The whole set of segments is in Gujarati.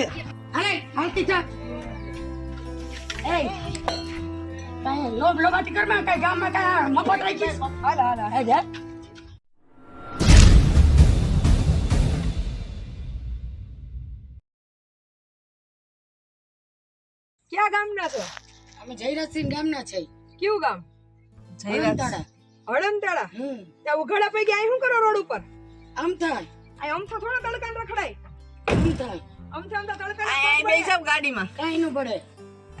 અરે હાલતી થા એ લોભ લોભાથી કરમાં કાંઈ ગામમાં કાંઈ મફત રાખીશ હાલ હાલ હાલ. જા. ક્યાં ગામના છો? અમે જયરાજસિંહ ગામના છે. કયું ગામ? હરણતાળા. હળમતાળા હમ. ત્યાં ઉઘાડા પૈકી અહીં શું કરો રોડ ઉપર? આમ થાય. અહીં અમથા થોડા તડકા રખડાય. આમ થાય. જાવ ગાડીમાં. કાંઈ નું પડે.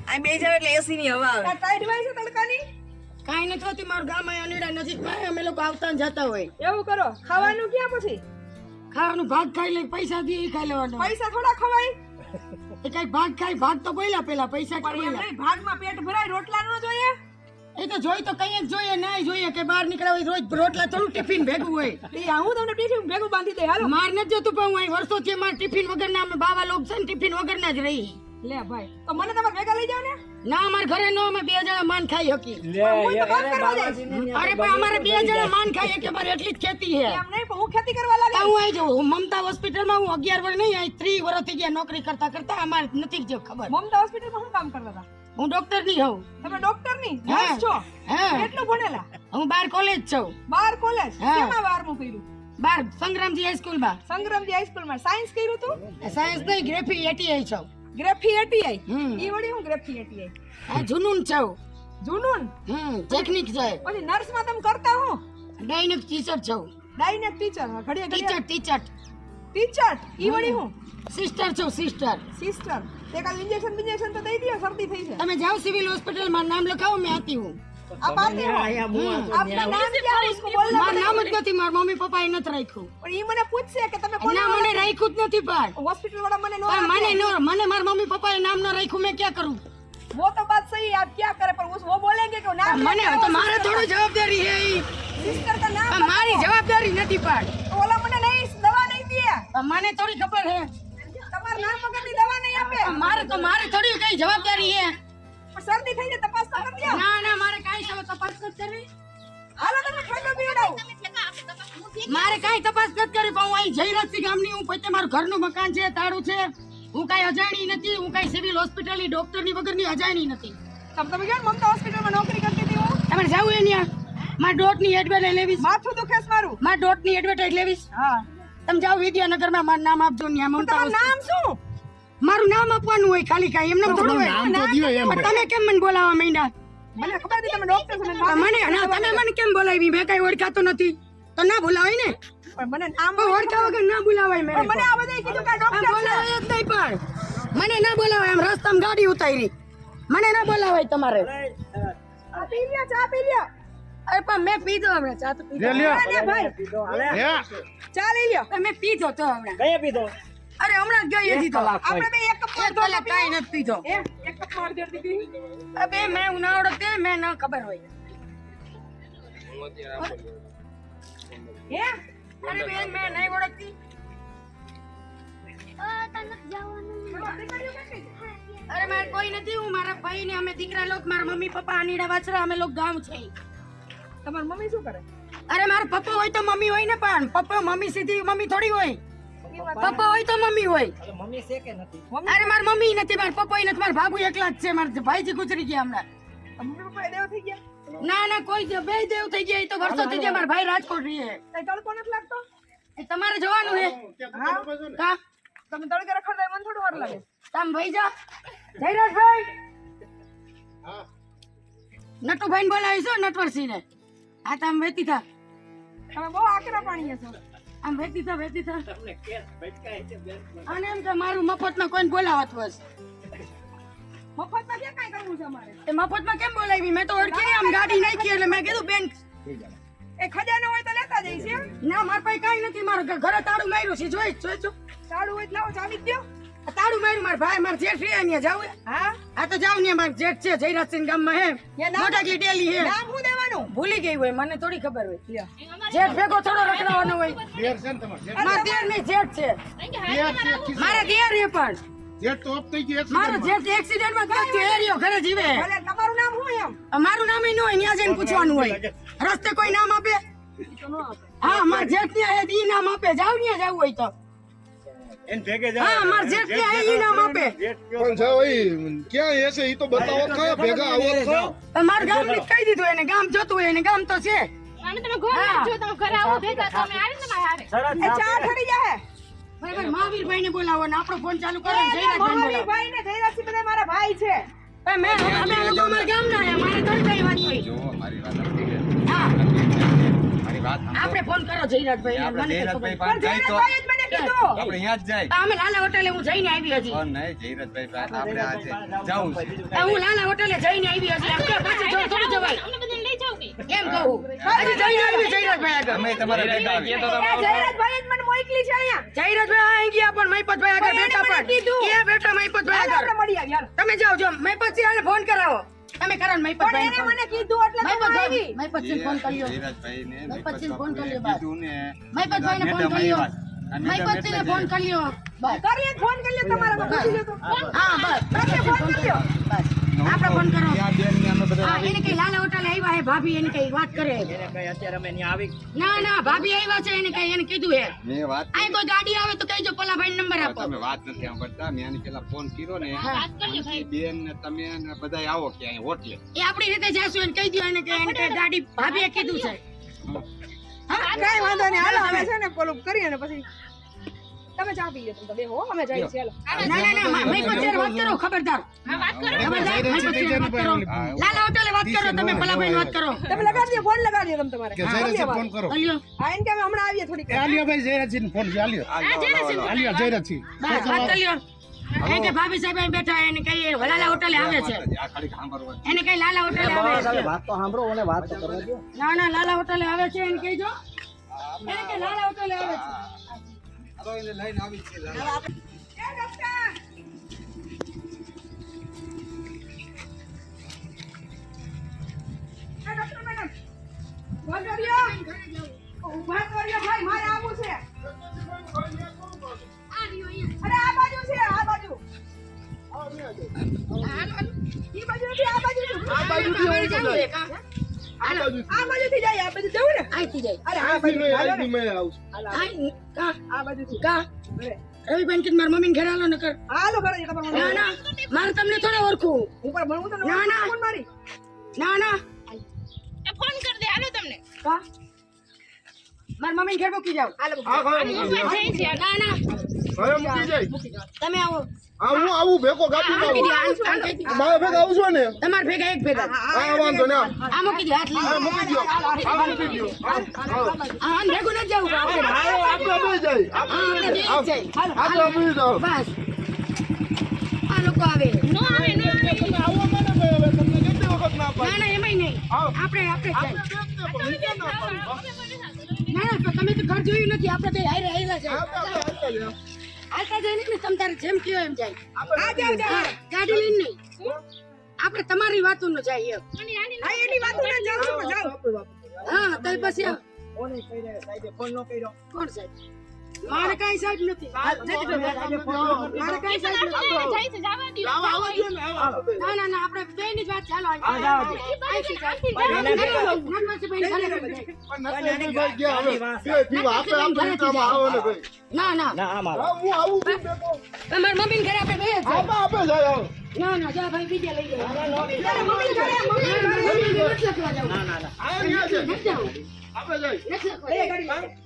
આય બે જાવ એટલે એસી ની હવા આવે. ટાઈટ હોય છે તડકાની? કાંઈ નથી હોતી મારું ગામ અહીંયા અનેડા નજીકમાં છે. અમે લોકો આવતા ને જતા હોય. એવું કરો. ખાવાનું ક્યાં પછી? ખાવાનું ભાગ ખાઈ લે પૈસા દે ઈ ખાઈ લેવાનો. પૈસા થોડા ખવાય. એ કઈ ભાગ ખાઈ ભાગ તો બોલ્યા પેલા પૈસા ભાગમાં પેટ ભરાય રોટલા ન જોઈએ. એ તો જોઈ તો કઈ જ જોઈએ ના જોઈએ કે બહાર નીકળ્યા હોય રોજ રોટલા થોડું ટિફિન ભેગું હોય. એ આ હું તમને ટિફિન ભેગું બાંધી દે હાલો. માર નથી જોતું પણ હું અહીં વર્ષોથી મારા ટિફિન વગરના અમે બાવા લોક છે ને ટિફિન વગરના જ રહી. લે ભાઈ તો મને તમારે ભેગા લઈ જાવ ને ના અમારા ઘરે નો અમે બે જણા માન ખાઈ હકી હું તો કામ કરવા જઈશ. અરે પણ અમારે બે જણા માન ખાઈ હકી અમારે એટલી જ ખેતી છે. એમ નહીં પણ હું ખેતી કરવા લાગે. હું અહીં જઉં હું મમતા હોસ્પિટલમાં હું અગિયાર વર્ષ નહીં અહીં ત્રીસ વર્ષથી ગયા નોકરી કરતા કરતા અમારે નથી જ ખબર. મમતા હોસ્પિટલમાં શું કામ કરતા હતા? હું ડોક્ટરની હોઉં. તમે ડોક્ટરની નર્સ છો? હા. કેટલું ભણેલા? હું બાર કોલેજ છું. બાર કોલેજ કેમાં બારમું કર્યું? બાર સંગ્રામજી હાઈસ્કૂલમાં સંગ્રામજી હાઈસ્કૂલમાં સાયન્સ કર્યું તું? સાયન્સ નહીં ગ્રેફી એટીઆઈ છું. ગ્રેફી એટીઆઈ હમ. ઈ વળી હું ગ્રેફી એટીઆઈ આ જુનૂન છું. જુનૂન? હમ ટેકનિક છે. પછી નર્સમાં તમે કરતા હું? ડાયનેક ટીચર છું. ડાયનેક ટીચર ઘડીએ ટીચર ટીચર ટીચર ઈ વળી હું સિસ્ટર છું સિસ્ટર સિસ્ટર તે કાલ ઇન્જેક્શન ઇન્જેક્શન તો દઈ દો શરદી થઈ છે તમે જાઓ સિવિલ હોસ્પિટલ માં નામ લખાવો મેં આતી હું આપ આતે હો આપના નામ क्या है उसको बोलना મારું નામ જ નથી મારા મમ્મી પપ્પા એ નથી રાખ્યું પણ ઈ મને પૂછશે કે તમે ના મને રાખ્યું જ નથી પણ हॉस्पिटल वाला मैंने नो પણ મને નો મને મારા મમ્મી પપ્પા એ નામ ન રાખ્યું મેં ક્યાં કરું वो तो बात सही है आप क्या करे पर उस वो बोलेंगे कि नाम મને તો મારે થોડું જવાબદારી છે ઈ सिस्टर का नाम પણ મારી જવાબદારી નથી પણ तो बोला मैंने नहीं दवा नहीं दी है પણ મને થોડી ખબર છે વગરની દવા નહીં આપે. મારે તો મારે થોડી કઈ જવાબદારી છે. પણ શરદી થઈ જાય તપાસ તો કરી ના ના મારે કાંઈ સવ તપાસ નથી કરવી. હાલો તમે ઠંડો પીવડાવો. મારે કાંઈ તપાસ નથી કરી પણ હું અહીં જયરાજસિંહ ગામની હું પોતે મારું ઘરનું મકાન છે તાળું છે. હું કાંઈ અજાણી નથી હું કાંઈ સિવિલ હોસ્પિટલની ડોક્ટરની વગરની અજાણી નથી. તમે તમે ને મમતા હોસ્પિટલમાં નોકરી કરતી હતી હું? તમારે જવું એ ત્યાં મારા ડોટની એડવર્ટાઈઝ લેવીશ. માથું દુખે મારું. મારા ડોટની એડવર્ટાઈઝ લેવીશ. હા. તમે જાઓ વિદ્યાનગરમાં મારું નામ આપજો ને મમતા તમારું નામ શું? મારું નામ આપવાનું હોય ખાલી કાંઈ એમને થોડું હોય. પણ તમે કેમ મને બોલાવવા માંડ્યા? મને તમે મને મને ના તમે મને કેમ બોલાવી? મેં કાંઈ ઓળખાતો નથી. તો ના બોલાવાય ને? પણ મને નામ ઓળખા વગર ના બોલાવાય મેં મને આ બધા કીધું કે ડોક્ટર બોલાવાય જ નહીં પણ. મને ના બોલાવાય આમ રસ્તામાં ગાડી ઉતારી. મને ના બોલાવાય તમારે. આ પી લ્યો ચા પી લ્યો. અરે પણ મેં પીધો હમણાં. ચા તો પીધો. ના, ના, ભાઈ. ચા લઈ લ્યો. મેં પીધો તો હમણાં. કયા પીધો? અરે હમણાં ગયો હતી તો આપણે બે એક કપ તો લે કાઈ નથી પીધો. એક કપ માર દેતી દીધી. અબે મેં ઉનાળો તે ઓળખતી મેં ન ખબર હોય. હે? અરે બેન મેં નહીં ઓળખતી. અરે મારે કોઈ નથી. હું મારા ભાઈ ને અમે દીકરા લોક મારા મમ્મી પપ્પા આનીડા વાછરા અમે લોક ગામ છે. તમારી મમ્મી શું કરે? અરે મારા પપ્પા હોય તો મમ્મી હોય ને પણ પપ્પા મમ્મી સીધી મમ્મી થોડી હોય. પપ્પા હોય તો મમ્મી હોય. મમ્મી છે કે નથી? અરે મારા મમ્મી નથી મારા પપ્પા નથી મારા બાબુ એકલા જ છે મારા ભાઈજી ગુજરી ગયા હમણાં. દેવ થઈ ગયા? ના ના કોઈ બે દેવ થઈ ગયા એ તો વર્ષો થઈ ગયા મારા ભાઈ રાજકોટ રહે કઈ તડકો નથી લાગતો? એ તમારે જોવાનું છે હા કા? તમે તડકે રખડતા મને થોડું વાર લાગે. તમે ભાઈ જા. જયરાજભાઈ! નટુભાઈ બોલાવીશો નટવરસિંહ ને હા તમે વેતી થા. તમે બહુ આકરા પાણી છો આમ વેતી થા વેતી થા. તમને કેસ ભટકાય છે બેન. અને એમ કે મારું મફતમાં કોઈને બોલાવત બસ મફતમાં કે કાઈ કરવું છે મારે એ મફતમાં કેમ બોલાવી? મેં તો ઓળખી નહીં આમ ગાડી નાખી એટલે મેં કીધું બેન એ ખજાનો હોય તો લેતા જઈશ ના મારા પાસે કાંઈ નથી. મારું ઘરે તાળું માર્યું છે. જોઈ જોઈ જો. ચાલુ હોય તો લાવો ચાવી જ તાળું માર્યું માર ભાઈ માર જેઠ રે અહીંયા જાવ હા. આ તો જાવ ને મારા જેઠ છે જયરાજ સિંહ ગામમાં હે મોટા કી ડેલી હે. નામ હું દેવાનું? ભૂલી ગઈ હોય મને થોડી ખબર હોય. જેઠ ભેગો થોડો રખડવાનો હોય. મારા દેર નહીં જેઠ છે. મારે દેર રે પણ. મારો જેઠ એક્સિડન્ટમાં ગયો તો એરિયો ઘરે જીવે. ભલે તમારું નામ શું એમ? મારું નામ એ ન હોય ત્યાં જઈને પૂછવાનું હોય. રસ્તે કોઈ નામ આપે? હા મારા જેઠ ને ઈ નામ આપે. જાવ ને જાવ હોય તો. એને હા માર જેઠ કે આ ઈ આપે? પણ છે? ભાઈ ક્યાં હશે ઈ તો બતાવો ખરા ભેગા આવો તો ખરા. મારા ગામની કહી દીધું એને ગામ જોતું હોય એને ગામ તો છે. અને તમે ઘર જો તમે ઘરે આવો ભેગા તો અમે આવીને તમારે હારે ચા ઠરી જાય બરાબર મહાવીરભાઈ ને બોલાવો ને આપણો ફોન ચાલુ કરો ને એ ભાઈ ને જયરાજસિંહ બધા મારા ભાઈ છે. મેં અમે લોકો અમારા ગામ ના આયા મારે તો કઈ વાત નહીં જો મારી વાત સમજી ગયા. હા મારી વાત સાંભળો. આપણે ફોન કરો જયરાજભાઈ આપણે મને તો જયરાજભાઈ જાય તો જ મને કીધું. આપણે અહીંયા જ જાય. અમે લાલા હોટેલે હું જઈને આવી હતી ઓ નહીં જયરાજભાઈ આપણે આજે જાઉં છે. હું લાલા હોટલે જઈને આવી હતી આપણે પાછી જો થોડું જવાય. અમને બધાને લઈ જાવ કે કેમ કહું? હજી જઈને આવી જયરાજભાઈ આગળ. અમે તમારા બેટા જયરાજભાઈ જ મને મોકલી છે અહીંયા. જયરાજભાઈ અહીં ગયા પણ મહિપતભાઈ આગળ બેટા બેઠા પણ. કે બેટા બેઠા મહિપતભાઈ આગળ? આપણે મળી આવી હાલો. તમે જાઓ જો મહિપતસિંહ આને ફોન કરાવો. તમે કરો ને પણ એને મને કીધું એટલે તો આવી. મહિપતસિંહ ફોન કર્યો. મહિપતસિંહ ફોન કર્યો બાપ. કીધું ને. ફોન કર્યો. મેડમ ફોન કર્યો. બસ. કરીએ ફોન કર્યો તમારા પૂછી લેતો હા બસ. તમે ફોન કર્યો. બસ. આપણે ફોન કરો. અમે બધા હા એને કઈ લાલા હોટલે આવ્યા હે? ભાભી એને કઈ વાત કરે એને કઈ અત્યારે અમે અહીંયા આવી ના ના ભાભી આવ્યા છે એને કઈ એને કીધું હે? મેં વાત અહીં કોઈ ગાડી આવે તો કહીજો પેલા ભાઈ નંબર આપો. તમે વાત નથી સાંભળતા મેં આની પેલા ફોન કર્યો ને વાત કરજો ભાઈ બેન ને તમે ને બધા આવો હોટલે. એ આપણી રીતે જાશું એને કહી દો એને કે એને કઈ ગાડી ભાભીએ કીધું છે. હા. કઈ વાંધો નહીં. હાલો અમે છે ને પેલું કરીએ ને પછી. તમે ચા પી લો તમે બે હો અમે જઈએ હાલો. ના ના ના મય પછી વાત કરો ખબરદાર. હા વાત કરો. ખબરદાર મય પછી વાત કરો. લાલા હોટેલે વાત કરો તમે પેલા ભાઈ વાત કરો. તમે લગાડી દો ફોન લગાડી દો તમે તમારે. કે જયરાજસિંહ ફોન કરો. આલ્યો. એને કે અમે હમણાં આવીએ થોડીક આલિયાભાઈ જયરાજસિંહ ફોન છે આલિયા. આલ્યો જયરાજસિંહ બસ વાત કે ભાભી સાહેબ અહીં બેઠા એને કઈ લાલા હોટલે આવે છે. આ ખાલી એને કઈ લાલા હોટલે આવે છે? વાત તો સાંભળો અને વાત તો કરવા દો ના ના લાલા હોટલે આવે છે એને કહીજો. એને કે લાલા હોટલે આવે છે. એને લઈને આવી છે ઊભા કર્યો ભાઈ મારે આવવું છે. અરે આ બાજુ છે આ બાજુ. આ બાજુ. આ બાજુ આવું તો? આ બાજુ આ બાજુથી જાય આ બાજુ જવું ને? અહીંથી જાય અરે આ બાજુ નહીં, હાલો ને. અહીંથી મેં આવું અહીં, કાં? આ બાજુથી. કાં? અરે. રવિભાઈ કે મારા મમ્મી ઘરે આલો નકર. આલો ઘરે ના ના મારે તમને થોડે ઓળખું. હું પણ ભણવું તો ના, ના. ફોન મારી. ના ના. એ ફોન કરી દે હાલો તમને. કા? મારા મમ્મી ઘરે મૂકી છે. ના ના. મૂકી જાય તમે આવો હા હું આવું ભેગો કહી દો. મારા ભેગા આવશો ને તમારા ભેગા એક ભેગા હા વાંધો ને આમ આ મૂકી દો હાથ લઈ મૂકી દો આ મૂકી દો હા. ભેગું આપણે હાલો, આપણે બે જાય આપણે જાય. આપણે બે જાવ બસ આ લોકો આવે નો આવે નો આવે તમે આવો મને હવે તમને કેટલી વખત ના ના પાડી? ના એમાંય નહીં આપણે આપણે જાય આપણે ને, ના ના ના તમે તો ઘર જોયું નથી આપણે તો હારે હારેલા છે આપણે આપણે હાલતા જાય ને તમ તારે જેમ કયો એમ જાય. આપણે આ જાવ જાવ ગાડી લઈને નહીં. આપણે તમારી વાતો નો જાય એમ હા એની વાતો ના જાવ જાવ હા તો પછી કોને કહી સાહેબે ફોન નો કર્યો. કોણ સાહેબ? મારે કઈ સાહેબ નથી. મારે કાંઈ સાહેબ નથી. જાય ના ના ના આપણે બેની જ વાત ચાલો જાય. ના, ના, જાય. ને ભાઈ. ના ના. ના આમ આવો હા, હું આવું છું ભેગો. મમ્મી ઘરે આપણે બે આપણે આપણે જાય ના ના જા ભાઈ બીજે લઈ જાઓ. મમ્મી ઘરે મમ્મી ના, ના, મમ્મી ઘરે લખવા જવું. ના ના ના. આપણે જાય. નથી લખવા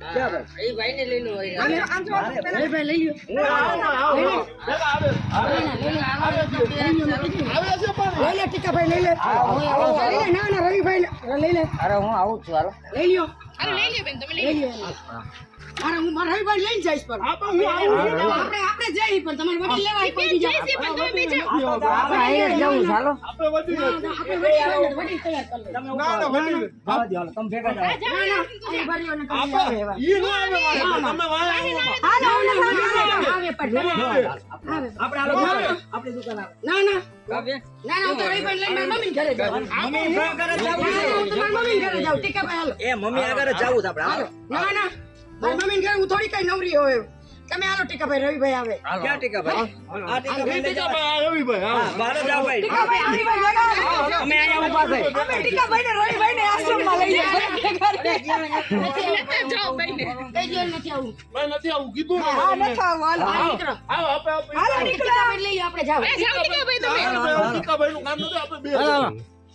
લે લઈ લેજો. ક્યાં ભાઈ લે, લે. લે. લઈ લે ના ના રવિભાઈ લઈ લે. અરે હું આવું છું હાલો. લઈ લ્યો. અરે લઈ લ્યો બેન તમે લઈ લઈ લ્યો. મારે હું. મારા રવિભાઈ લઈને જઈશ પણ. આ પણ હું આવું. આપણે આપણે જઈ પણ તમારે વડીલ લેવા કોઈ બીજા જઈ છે પણ તમે બીજા આપણે વધી જાય. આપણે વડીલ લેવાના, વડીલ તૈયાર કરી લે. ના, ના, વધી જાય. જવા હાલો તમે ભેગા જાઓ ના ના અહીં ભરીઓને કરી આવે ઈ નો આવે તમે આવો. ના, ના, ના, ના, ના, આવે. પણ તમે આવે. આપણે હાલો આપણી દુકાન ના ના. ના ના લઈને મારા ઘરે જાઉં. મમ્મી ઘરે ના, ના, હું તો મારા મમ્મીને ઘરે હાલો. એ મમ્મી આગળ જવું આપણે ના ના. મમ્મી ઘરે હું થોડી કઈ નવરી હોય. તમે આલો ટીકાભાઈ રવિભાઈ આવે. ક્યાં ટીકા ભાઈ આ ટીકા ભાઈ લઈ જાઓ. આવી ભાઈ હા, ભારત ભાઈ. ટીકાભાઈ આવી ભાઈ લગાવો. અમે અહીંયા ઊભા છે. અમે ટીકાભાઈ ને રવિભાઈ ને આશ્રમમાં લઈ જાય કઈ ગયો નથી આવું? ભાઈ નથી આવું કીધું હા નથી આવું. હાલો હા, નીકળો. આવો આપણે આપણે હાલો ટીકાભાઈ લઈએ આપણે જાવ ટીકાભાઈ નું કામ નથી આપણે બે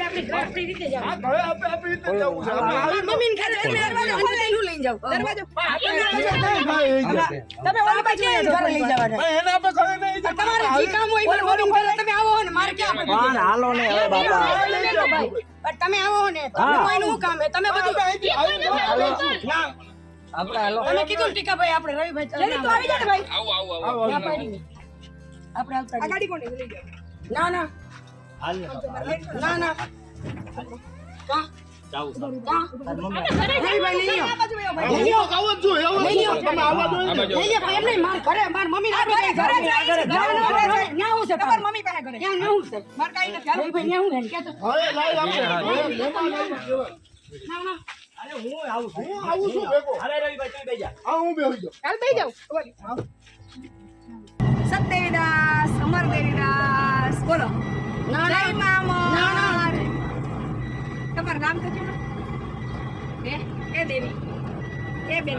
આપણે આપણી રીતે જાવ આપણે આપણી રીતે જવું છે. મમ્મીને ઘરે દરવાજો લઈને જાવ દરવાજો નહીં ભાઈ એ જાય. તમે ઓલી બાજુ ઘરે લઈ જવાના. ભાઈ એને ઘરે નહીં તમારે જે કામ હોય મારી મમ્મીને ઘરે તમે આવો ને મારે ક્યાં આપણે પણ હાલો ને હવે બાપા. તમે આવો ને તમે કામ હે તમે બધું અહીંથી આવી જાઓ. ના. આપણે હાલો. તમે કીધું ટીકા ભાઈ આપણે રવિભાઈ ચાલો તો આવી. જાય ભાઈ. ના પાડી ને. આપણે આવતા આ ગાડી કોની લઈ જાવ ના ના. ના ના. કા? લઈ લ્યો. આવો જ જો, આવો જ. જો. આવા છે, હું હું છે? મારે કાંઈ નથી રવિભાઈ, હું તો? ના, ના. હું આવું છું. ભેગો. હા, હું બેસી જાઉં. હાલ અમર દેવીદાસ બોલો. જય ના. મામા. ના, ના. તમારું નામ તો કયો ને એ એ દેવી. એ બેન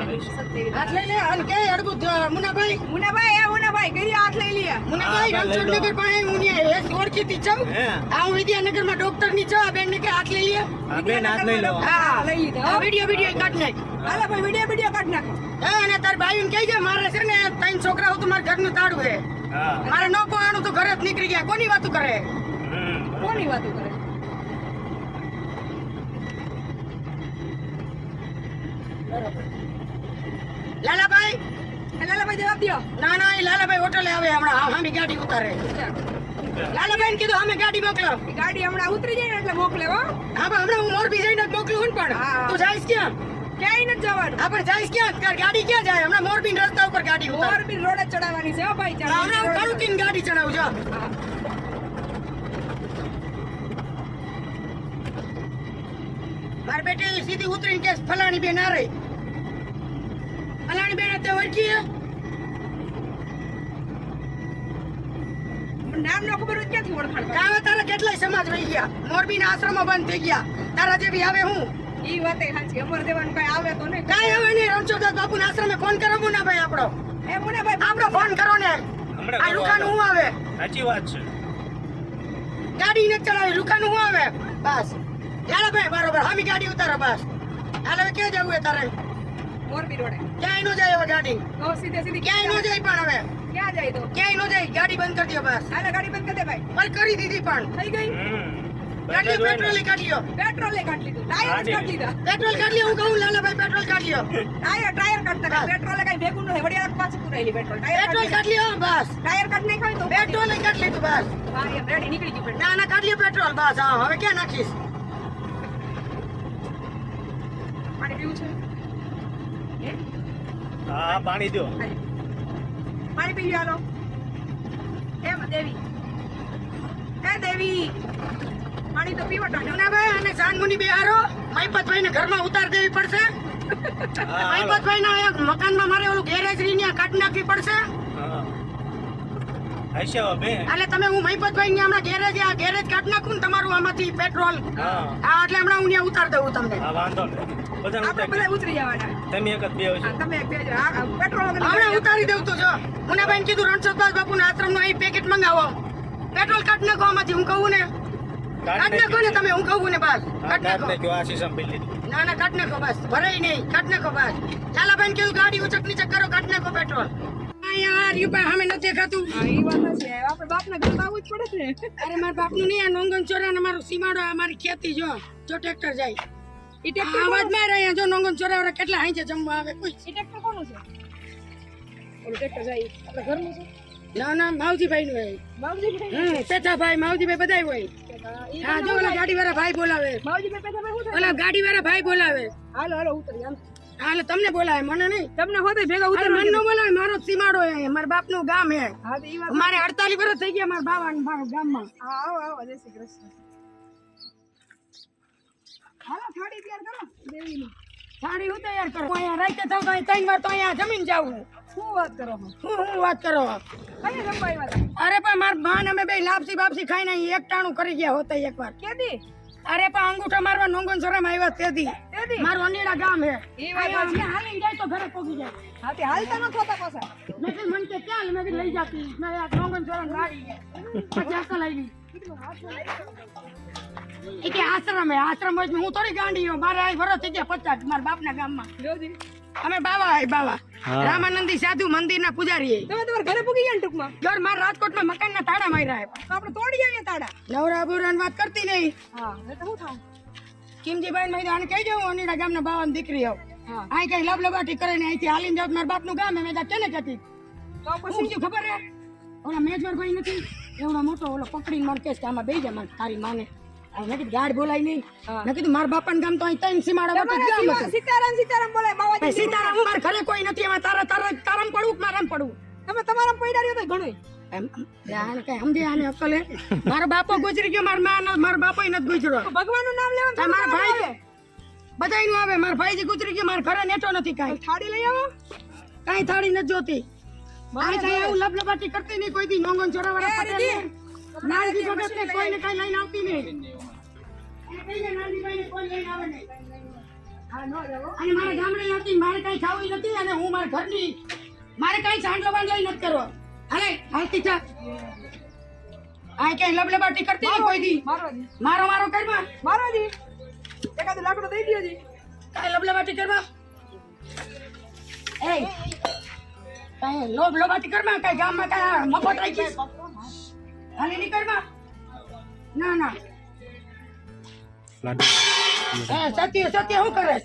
હાથ લઈ લે, અને કે અડગું મુન્નાભાઈ, મુનાભાઈ. એ મુનાભાઈ કઈ હાથ લઈ લે. મુન્નાભાઈ, રણછોડનગર પાસે હું ન્યા એક ઓળખીતી છું. આ હું વિદ્યાનગરમાં ડોક્ટરની છું. આ બેનને કે હાથ લઈ લે. હા લઈ લીધા આ વીડિયો વીડિયો કાઢ નાખ. હાલો ભાઈ વીડિયો વીડિયો કાઢ નાખ. હા, અને તાર ભાઈને કહેજે, મારે છે ને ત્રણ છોકરાઓ તો મારા ઘરનું તાળું હે. મારે ન પોહાણું તો ઘરે જ નીકળી ગયા. કોની વાતું કરે? કોની વાતો કરે લાલાભાઈ? લાલાભાઈ જવાબ દો ના ના લાલાભાઈ હોટલે આવે હમણાં હામી ગાડી ઉતારે. લાલાભાઈ કીધું અમે ગાડી મોકલો. ગાડી હમણાં ઉતરી જાય ને એટલે મોકલે હો. હા પણ હમણાં હું મોરબી જઈને મોકલું હું પણ. તું જઈશ ક્યાં? ક્યાંય નથી જવાનું. હા પણ જઈશ ક્યાં? ગાડી ક્યાં જાય? હમણાં મોરબી રસ્તા ઉપર ગાડી મોરબી રોડે ચડાવવાની છે હો ભાઈ હમણાં હું કરું કે ગાડી ચડાવું મારી બેટી સીધી ઉતરીને કે ફલાણી બેન આ રહી ફલાણી બેન તે ઓળખી હે? નામ નો ખબર ક્યાંથી ઓળખાણ? કાવે તારા કેટલાય સમાજ રહી ગયા? મોરબીના આશ્રમો બંધ થઈ ગયા. તારા જેવી આવે હું? ઈ વાતે સાચી અમર દેવાનું કઈ આવે તો નહીં. કાંઈ હવે નહીં. રણછોડદાસ બાપુના આશ્રમે ફોન કરો મુના ભાઈ આપણો. એ મુનાભાઈ આપણો ફોન કરો ને. આ લુખાનું હું આવે? સાચી વાત છે. ગાડી ને ચલાવી લુખાનું હું આવે? બસ. ચાલો ભાઈ બરોબર. હામી ગાડી ઉતારો બસ. હાલ હવે ક્યાં જવું હે તારે? મોરબી રોડે. ક્યાંય નો જાય હવે ગાડી. તો સીધે સીધી ક્યાંય નો જાય પણ હવે. ક્યાં જાય તો? ક્યાંય નો જાય ગાડી બંધ કરી દો બસ. હાલે ગાડી બંધ કરી દે ભાઈ. પણ કરી દીધી પણ. થઈ ગઈ? ગાડી પેટ્રોલ કાઢી લ્યો પેટ્રોલ એ કાઢી લીધું. ટાયર કાઢી લીધા. પેટ્રોલ કાઢી લ્યો હું કહું લાલાભાઈ પેટ્રોલ કાઢી લ્યો ટાયર ટાયર કાઢતા પેટ્રોલ કઈ ભેગું ન વડિયાળા પાછું પુરાયેલી પેટ્રોલ. ટાયર પેટ્રોલ કાઢી લ્યો બસ. ટાયર કાઢ નહીં ખાય તો પેટ્રોલ કાઢી લીધું બસ. રેડી નીકળી ગયું ના ના કાઢી લ્યો પેટ્રોલ. બસ હા હવે ક્યાં નાખીશ? પાણી પીવું છે? હે? હા પાણી દો. પાણી પી લ્યો એમ દેવી. એ દેવી. પાણી તો પીવો ટાઢો મુનાભાઈ અને સાનમુની બેહારો મહિપતભાઈ ને ઘરમાં ઉતાર દેવી પડશે. મહિપતભાઈ ના મકાનમાં મારે ઓલું ગેરેજની ત્યાં કાઢ નાખવી પડશે. એટલે તમે હું મહિપતભાઈ ને હમણાં ગેરેજ આ ગેરેજ કાઢ નાખું ને તમારું આમાંથી પેટ્રોલ. હા. એટલે હમણાં હું ત્યાં ઉતાર દઉં તમને. હા વાંધો નહીં. બધાને આપણે બધા ઉતરી જવાના. તમે એક જ બે હા, તમે એક બે પેટ્રોલ હમણાં ઉતારી દઉં તો જો. મને ભાઈ કીધું રણછોડદાસ બાપુ ના આશ્રમનું અહીં પેકેટ મંગાવો. પેટ્રોલ કાઢ નાખો આમાંથી હું કહું ને? કાઢ નાખો ને તમે હું કહું ને બસ. કાઢ નાખો. નાખો આ સીસમ પી લીધું. ના ના કાઢ નાખો બસ. ભરાય નહીં. કાઢ નાખો બસ. ચાલા ભાઈ કીધું ગાડી ઉચક નીચે કરો કાઢ નાખો પેટ્રોલ. અહીંયા આ રૂપિયા સામે નથી દેખાતું. હા, ઈ વાત છે આપણે બાપના ઘર આવવું જ પડે ને. અરે મારા બાપનું નહીં આ નોંગન ચોરા ને મારું સીમાડો આ મારી ખેતી જો. જો ટ્રેક્ટર જાય. અવાજમાં રહ્યા જો નોંગન ચોરા કેટલા હાંચે જમવા આવે કોઈ. ટ્રેક્ટર કોનું છે? ઓલું ટ્રેક્ટર જાય આપણે ઘરનું છે? ના ના માવજીભાઈ નું હોય. માવજી ભાઈ પેથાભાઈ માવજીભાઈ બધાય હોય. હા જો ઓલા ગાડી વાળા ભાઈ બોલાવે. ઓલા ગાડી વાળા ભાઈ બોલાવે. હાલો હાલો ઉતરી હા એટલે તમને બોલાય મને નહીં. તમને હોતે ભેગા ઉતર મને ન બોલાય મારો સીમાડો હે મારા બાપનું ગામ હે. હા તો ઈ વાત મારે અડતાલીસ વર્ષ થઈ ગયા મારા બાવા મારા ગામમાં. હા આવો આવો જય શ્રી કૃષ્ણ. હાલો થોડી તૈયાર કરો દેવીની. સાડી હું તૈયાર કરું? હું અહીંયા રાઈતે થાવ તો ત્રણ વાર તો અહીંયા જમીન જાવું શું વાત કરો હું હું વાત કરો? કઈ જમવા આવ્યા અરે પણ માર ભાન અમે બે લાપસી બાપસી ખાઈને અહીં એક ટાણું કરી ગયા હોતા એક વાર. કેદી? અરે પણ અંગૂઠો મારવા નોંગન શરમ આવ્યા તેથી તેથી? મારું અનીડા ગામ હે. ઈ વાત અહીંયા અમે જાય તો ઘરે પહોંચી જાય. હા તે હાલતા ન થતા પાછા. મેં કીધું કે ચાલ મેં લઈ જાતી મેં આ નોંગન સરામ ગાડી પછી અકલ આવી એ કે આશ્રમ હે આશ્રમ હોય હું થોડી ગાંડી. મારે આ વરસ થઈ ગયા પચાસ મારા બાપના ગામમાં. માં અમે બાવા હે બાવા. રામાનંદી સાધુ મંદિરના પૂજારી પુજારી તમે તમારા ઘરે પૂગી ગયા ને ટૂંકમાં? જોર મારા રાજકોટમાં મકાનના તાળા માર્યા આપડે આપણે તોડી આવીએ તાળા. નવરા બુરાન વાત કરતી નહીં. હા એટલે હું થાવ કિમજીભાઈ મેં આને કહી દઉં અનીડા ગામના બાવાની દીકરી આવ. અહીં કઈ લબલબાટી કરે ને અહીંથી હાલીને જાવ મારા બાપનું ગામ એમ મેં કીધું કેને કહેતી? તો પછી? ખબર હે? ઓલા મેજવરભાઈ નથી? એવડો મોટો ઓલો પકડીને મને કેસ કે આમાં બેસી જા તારી માને. મેં કીધું ગાડ બોલાય નહીં. મેં કીધું મારા બાપાનું ગામ તો અહીં ત્રણ સીમાડા ગામ હતું. સીતારામ સીતારામ બોલાય ભાઈ બાવાજી સીતારામ મારા ઘરે કોઈ નથી એમાં તારા તારા તારામ પડવું મારામ પડવું? તમે તમારા પૈડા રહ્યો તો ઘણું સમજે આને હે મારો બાપો ગુજરી ગયો મારા માં ન- મારો બાપો નથી ગુજરો. ભગવાનનું નામ લેવાનું તમારે ભાઈ બધાયનું આવે મારા ભાઈજી ગુજરી ગયો મારા ઘરે નેટો નથી કાંઈ. થાળી લઈ આવો. કાંઈ થાળી નથી જોતી. મારે કઈ એવું લબલબાટી કરતી નહીં કોઈ દી નોંગન ચોરાવાળા પટેલ ને નાનજી ભગત ને કોઈને કઈ લઈને આવતી નહીં. અને મારા ગામડે નથી મારે કઈ ખાવું નથી અને હું મારા ઘરની મારે કઈ સાંડલો બાંડલો નથી કરવો. હાલે હાલતી થા આ કઈ લબલબાટી કરતી નહીં કોઈ દી. મારો મારો મારો કરવા મારો દી. એકાદ લાકડો દઈ દ્યો જી કઈ લબલબાટી કરવા એ કઈ લોભ લોબાટી કરવા કઈ ગામમાં કાય મફત રાખીશ હાલી ની કરવા ના ના. એ સત્ય સત્ય હું કરે?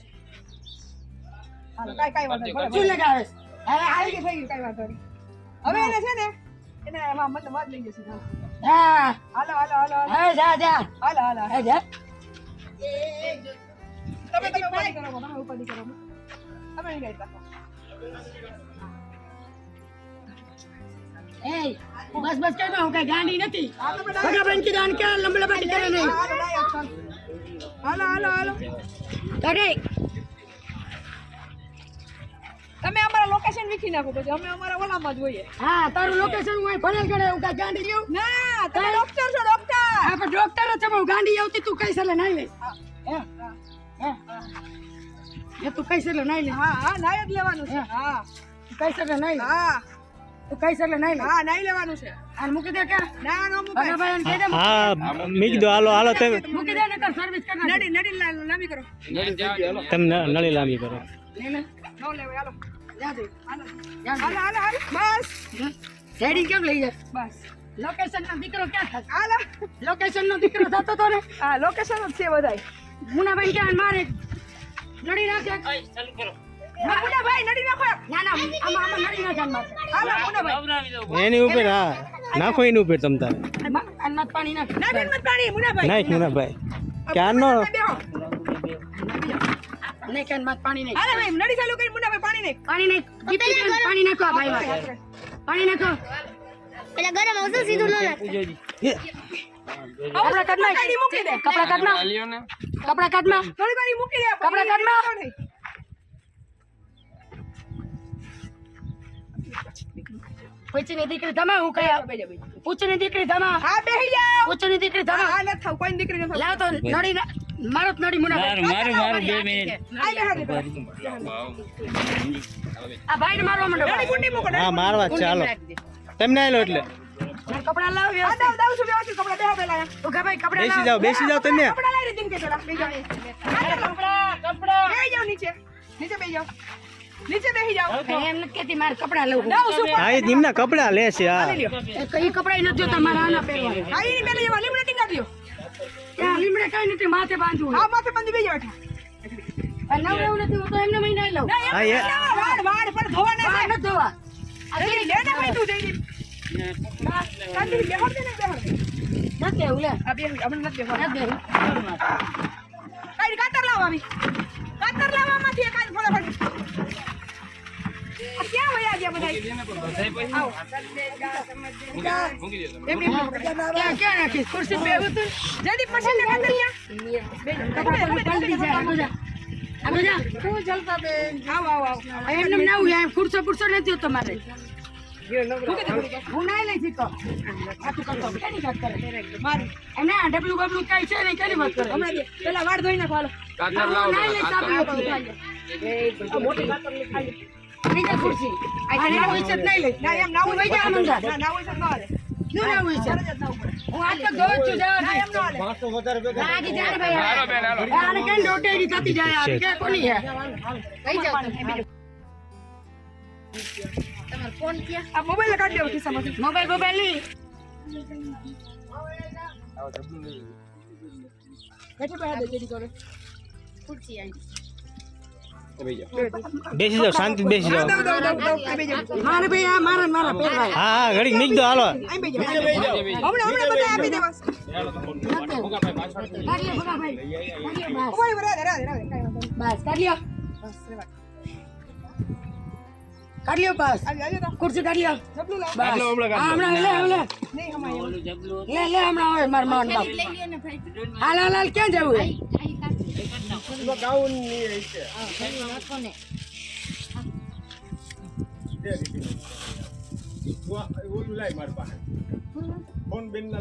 કાય કાઈ કાઈ વાંધો નહીં. શું લગાવે છે? હવે આવી ગઈ થઈ ગઈ કાઈ વાંધો નહીં. હવે એને છે ને એને એમાં મતલબ વાત લઈ જશે. હા. હાલો હાલો હાલો જા જા. હાલો હાલો. હવે જા. તમે તમે ઉપાધિ કરો તમે ઉપાધિ કરો. તમે નહીં ગાઈતા એ બસ બસ કઈ હું કઈ ગાંડી નથી. હા તમે ભગા બેન કીધા આને ક્યાં લંબલબાટી કરે નહીં. હાલો હાલો હાલો. તમે અમારા લોકેશન વિખી નાખો પછી. અમે અમારા ઓલામાં જ હોઈએ. હા તારું લોકેશન હું અહીં ભણેલ ગણે હું કઈ ગાંડી જેવું ના તમે ડોક્ટર છો ડોક્ટર હા પણ ડોક્ટર જ છે પણ હું ગાંડી આવતી તું કઈ એટલે નાઈ લે. હા હા એ તું કઈ એટલે નાઈ લે? હા હા નાઈ જ લેવાનું છે. હા. તું કઈ સલે નાઈ લે? હા. તું કઈ એટલે નાઈ લે? હા નાઈ લેવાનું છે. અને મૂકી દે કે ના નો મુકાય ભાઈ કહી દે હા કીધું હાલો હાલો તમે મૂકી દે. ને સર્વિસ કર નાખ. નડી કરો. તમે નળી લાંબી કરો. લે. નો લેવાય હાલો જા દે. હાલો હાલો હાલો હાલો બસ રેડી કેમ લઈ જાય બસ લોકેશન નો દીકરો ક્યાં થતો હાલો લોકેશન નો દીકરો થતો તો ને હા લોકેશન જ છે બધાય મુનાભાઈ ક્યાં મારે લડી નાખે માથે. હાલો એની ઉપર હા નાખો એની ઉપર તમ તારે આમાં આને માથે પાણી નાખ મુનાભાઈ ક્યારનો. નહીં કે આને પાણી નહીં હાલો ભાઈ નડી ચાલુ કરી મુન્નાભાઈ પાણી નહીં પાણી નહીં દીપી પાણી નાખો આ ભાઈ પાણી નાખો પેલા ગરમ આવશે સીધું લો કપડા કાઢ નાખ. મૂકી દે કપડા કાઢ નાખ. કપડા કાઢ નાખ. થોડી ઘણી મૂકી દે કપડાં કાઢ નાખ. નહીં. દીકરી ધમા હું કયા પૂછીની દીકરી ધમા હા બેહી જાઓ પૂછીની દીકરી ધમા હા થાવ કોઈ દીકરી નથી લાવ તો નડી ના- મારો નડી મુના મારું મારું બે મિનિટ. આ આ ભાઈ મારવા માંડો ગાડી ગુંડી મૂકો હા મારવા જ ચાલો તમને આયલો લો એટલે. મારા કપડા લાવ આ વ્યવસ્થિત. દાવ દાવ છું વ્યવસ્થિત કપડા? બેહો પેલા ઉઘા ભાઈ કપડા બેસી લાવ. જાઓ બેસી જાઓ તમે. કપડા લઈ રીતિન કે પેલા બેહી કપડા કપડા. બેહી જાઓ નીચે. નીચે બેહી જાઓ. નીચે બેહી જાઓ. એમ નથી કેતી મારે કપડા લઉં ના છું હા એ નિમના કપડા છે હા. એ કઈ કપડા નથી જોતા મારા આના પહેરવા હા ઈ પેલી જવા લીમડે ટીંગા લીમડે કઈ નથી માથે બાંધવું હા માથે બાંધી બેજો બેઠા. નવ એવું નથી હું તો એમને મહિના લઉં ના ના, વાળ વાળ પણ છે. નથી ધોવા. જઈ લે ને ભાઈ તું જઈ કાંદી બેહર દે ને બેહર નથી આ બેહર. કાઈ કાતર લાવ આવી. કાતર લાવવા ફટાફટ ખુરશી પુરશો નથી હોતો તમારે હું ના લઈ આ તું કરતો કેની વાત કરે મારું એમને ડબલું બબલું કઈ છે નહીં કેની વાત કરે હમણાં પેલા વાળ ધોઈ નાખો હાલો હું સાપી ખુરશી. ના હોય છે. નહીં લઈ. ના એમ ના હોય વઈ જા આમ અંદર. ના ના હોય તો ન ના હોય છે જ ના ઉપર હું આજ તો ધોઉં છું જવા ના દે. એમ ન ભાઈ આને કેમ થતી જાય? આ કે કોની હે? કઈ જાવ તમારો ફોન ક્યાં? આ મોબાઈલ કાઢી દેવો ખિસ્સામાંથી મોબાઈલ મોબાઈલ નહીં બેઠી પાસે દે જેડી કરે ખુરશી આવી બેસી જાવ શાંતિ બેસી જાવ મારે ભાઈ આ મારા મારા હા હા ઘડીક નીક દો હાલો. અહીં બેજો હમણાં હમણાં બધા આપી દેવા. કાઢી લો ભગા ભાઈ કાઢી લો બસ બસ કાઢી લો બસ રેવા કાઢી લો બસ. આવી આવી તો ખુરશી કાઢી લો જબલું. લાવ માર ક્યાં જવું હે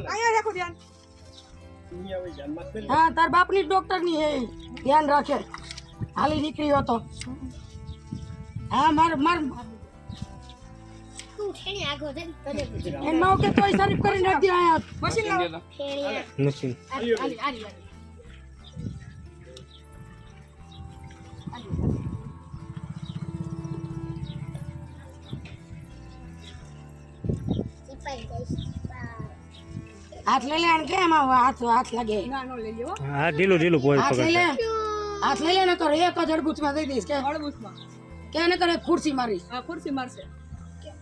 અહીંયા રાખો ધ્યાન હા તાર બાપની ડોક્ટરની હે ધ્યાન રાખે. હાલી નીકળ્યો હતો હા માર માર. એ નવ કે તોય શરીફ કરી નથી આયા. મશીન લાવો. મશીન. હાથ લઈ લે કે એમાં હાથ હાથ લાગે. હા. ઢીલું ઢીલું પોઈ હાથ લઈ લે. હાથ લઈ લે ને કરો એક જ અડબૂચમાં દઈ દઈશ કે? અડબૂચમાં કે ને કરે ખુરશી મારી હા ખુરશી મારશે.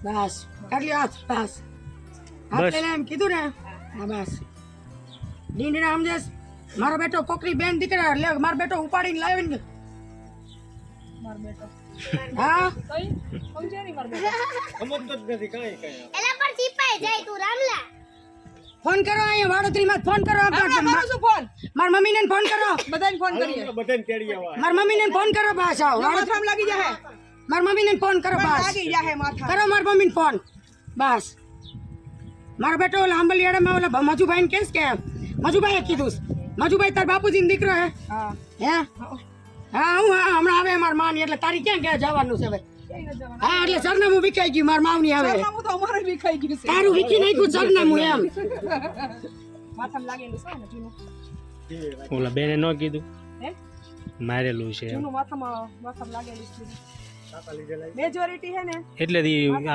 બસ. કાઢી હાથ બસ. હાથ લઈ લે એમ કીધું ને? હા બસ. ડીંડના સમજેશ મારો બેટો કોકરી બેન દીકરા લે મારો બેટો ઉપાડીને લાવીને. મારો બેટો. હા? કઈ? સમજે નહીં મારો બેટો. ફોન કરો અહીંયા વાડોતરીમાં ફોન કરો ફોન? મારા મમ્મીને ફોન કરો. બધાને ફોન કરીએ. મારા મમ્મીને ફોન કરો બસ આવો. વાડોત્રીમાં લાગી જાહે. મારા મમ્મીને ફોન કરો બસ. લાગી જાહે માથા. કરો મારા મમ્મીને ફોન. બસ. મારો બેટો ઓલા આંબલિયાળામાં ઓલા મજુભાઈને કેસ કે? મજુભાઈએ કીધું. મજુભાઈ તાર બાપુજીનો દીકરો હે. હા. હે? હા હું હા હમણાં આવે મારા માની એટલે તારી ક્યાં ક્યાં જવાનું છે જવાનું. હા એટલે સરનામું વિખાઈ ગયું મારા માવની આવે. સરનામું તો અમારે વિખાઈ ગયું છે. તારું વિકી નાખ્યું સરનામું એમ. માથામાં લાગેલું છે ને જૂનું. ઓલા બેને ન કીધું? હે? મારેલું છે જૂનું માથામાં માથામાં લાગેલું છે. મેજોરિટી હે ને? એટલે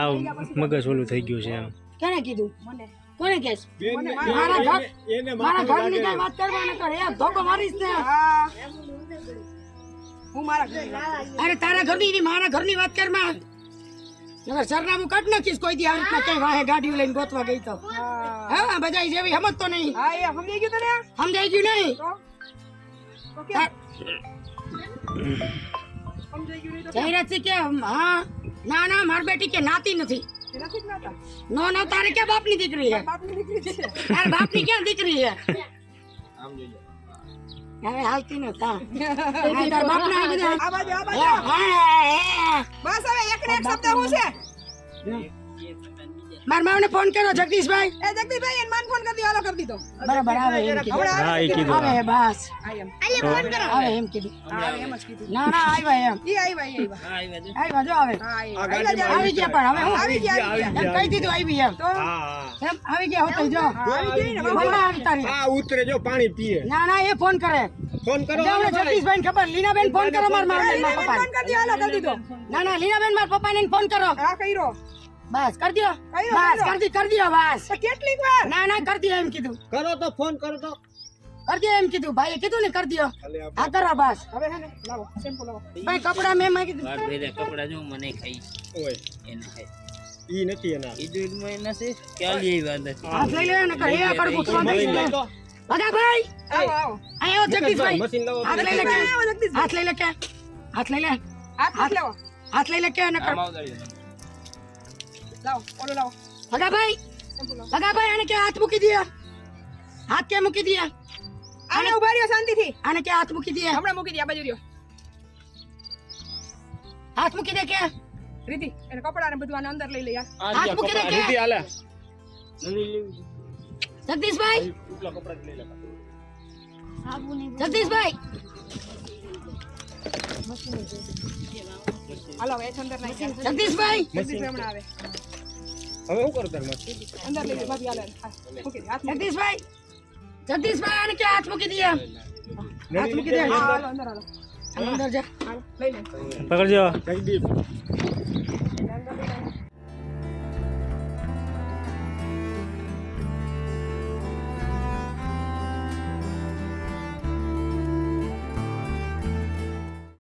આ મગજ ઓલું થઈ ગયું છે એમ. કેને કીધું? મને. કોને કહેશ? મારા ઘર મારા ઘરની કઈ વાત કરવા ન કરે. ધોકો મારીશ ને. હા હું મારા ઘરે અરે તારા ઘરની નહીં, મારા ઘરની વાત કરમાં. નકર સરનામું કાઢ નાખીશ કોઈ દી. આવી રીતના કઈ વાહે ગાડીઓ લઈને ગોતવા ગઈ તો. હા. હા બધા જેવી સમજતો નહીં. હા એ સમજાઈ ગયું તને? સમજાઈ ગયું નહીં. તો? તો કેમ સમજાઈ ગયું નહીં તો જયરાજસિંહ કે હા ના ના મારી બેટી કે નાતી નથી. એ નથી જ નાતા? નો નો તારે ક્યાં બાપની દીકરી છે? બાપની દીકરી છે. તાર બાપની ક્યાં દીકરી છે? હવે હાલતી ન થા નથી. બસ હવે એક ને એક શબ્દ હું છે? મારા માવને ફોન કર્યો જગદીશભાઈ એ જગદીશભાઈ એને માન ફોન કરી દીધો હાલો કરી દીધો બરાબર આવે એમ કીધું હમણાં હા એ કીધું આવે હા. બસ આ એમ આવે એમ કીધું હા એમ જ કીધું ના ના આવ્યા એમ ઈ આવ્યા ઈ આવ્યા આવ્યા જો આવે હા એ આવ્યા જ આવી ગયા પણ હવે હું આવી ગયા આવી ગયા એમ કહી દીધું આવી એમ તો એમ આવી ગયા હોતો જો હા, આવી ગઈ ને બોલ ના આવી તારી આ ઉતરે જો પાણી પીએ ના ના એ ફોન કરે ફોન કરો જો હમણાં જગદીશભાઈ ખબર લીનાબેન ફોન કરો મારા માવને ને મારા ફોન પપ્પાને કરી દીધો હાલો કરી દીધો ના ના લીનાબેન મારા પપ્પાને ફોન કરો હા કર્યો બસ કરી દો બસ કર કરી દી કર દો બસ. કેટલીક વાર? ના ના કર દો એમ કીધું. કરો તો ફોન કરો તો. કર દો એમ કીધું. ભાઈએ કીધું ને કર દો હા કરો બસ. હવે હે ને લાવો શેમ્પુ લાવો. ભાઈ કપડા મેં માં કીધું કપડા જો મને ખાઈ. ઓય. એને ખાઈ. ઈ નથી એના. એ દૂધમાં એના છે ક્યાં લઈ વાંધા લઈ લે ને કર ભાઈ આવો આવો. આયો જગદીશભાઈ. મશીન લાવો હાથ લઈ લે કે? હાથ લઈ લે હાથ લઈ લે? હાથ હાથ લેવો હાથ લઈ લે કે નકર? લાવો ઓલો લાવો. ભગાભાઈ ભગાભાઈ આને કે હાથ મૂકી દે હાથ કે મૂકી દે આને ઊભા રહ્યો શાંતિથી. આને કે હાથ મૂકી દે હમણાં મૂકી દે આ બાજુ રહ્યો. હાથ મૂકી દે કે રીતિ એને કપડા ને બધું આને અંદર લઈ લે યાર હાથ મૂકી દે કે જગદીશભાઈ? જગદીશભાઈ હાલો હવે અંદર નાખી. જગદીશભાઈ! જગદીશ હમણાં આવે. હવે શું કરતા અંદર લઈ ભાભી હાલો. હા, જગદીશભાઈ! જગદીશભાઈ આને કે હાથ મૂકી દે હાથ મૂકી દે. હાલો અંદર હાલો. અંદર જા. લઈ લે. પકડજો. જગદીપ.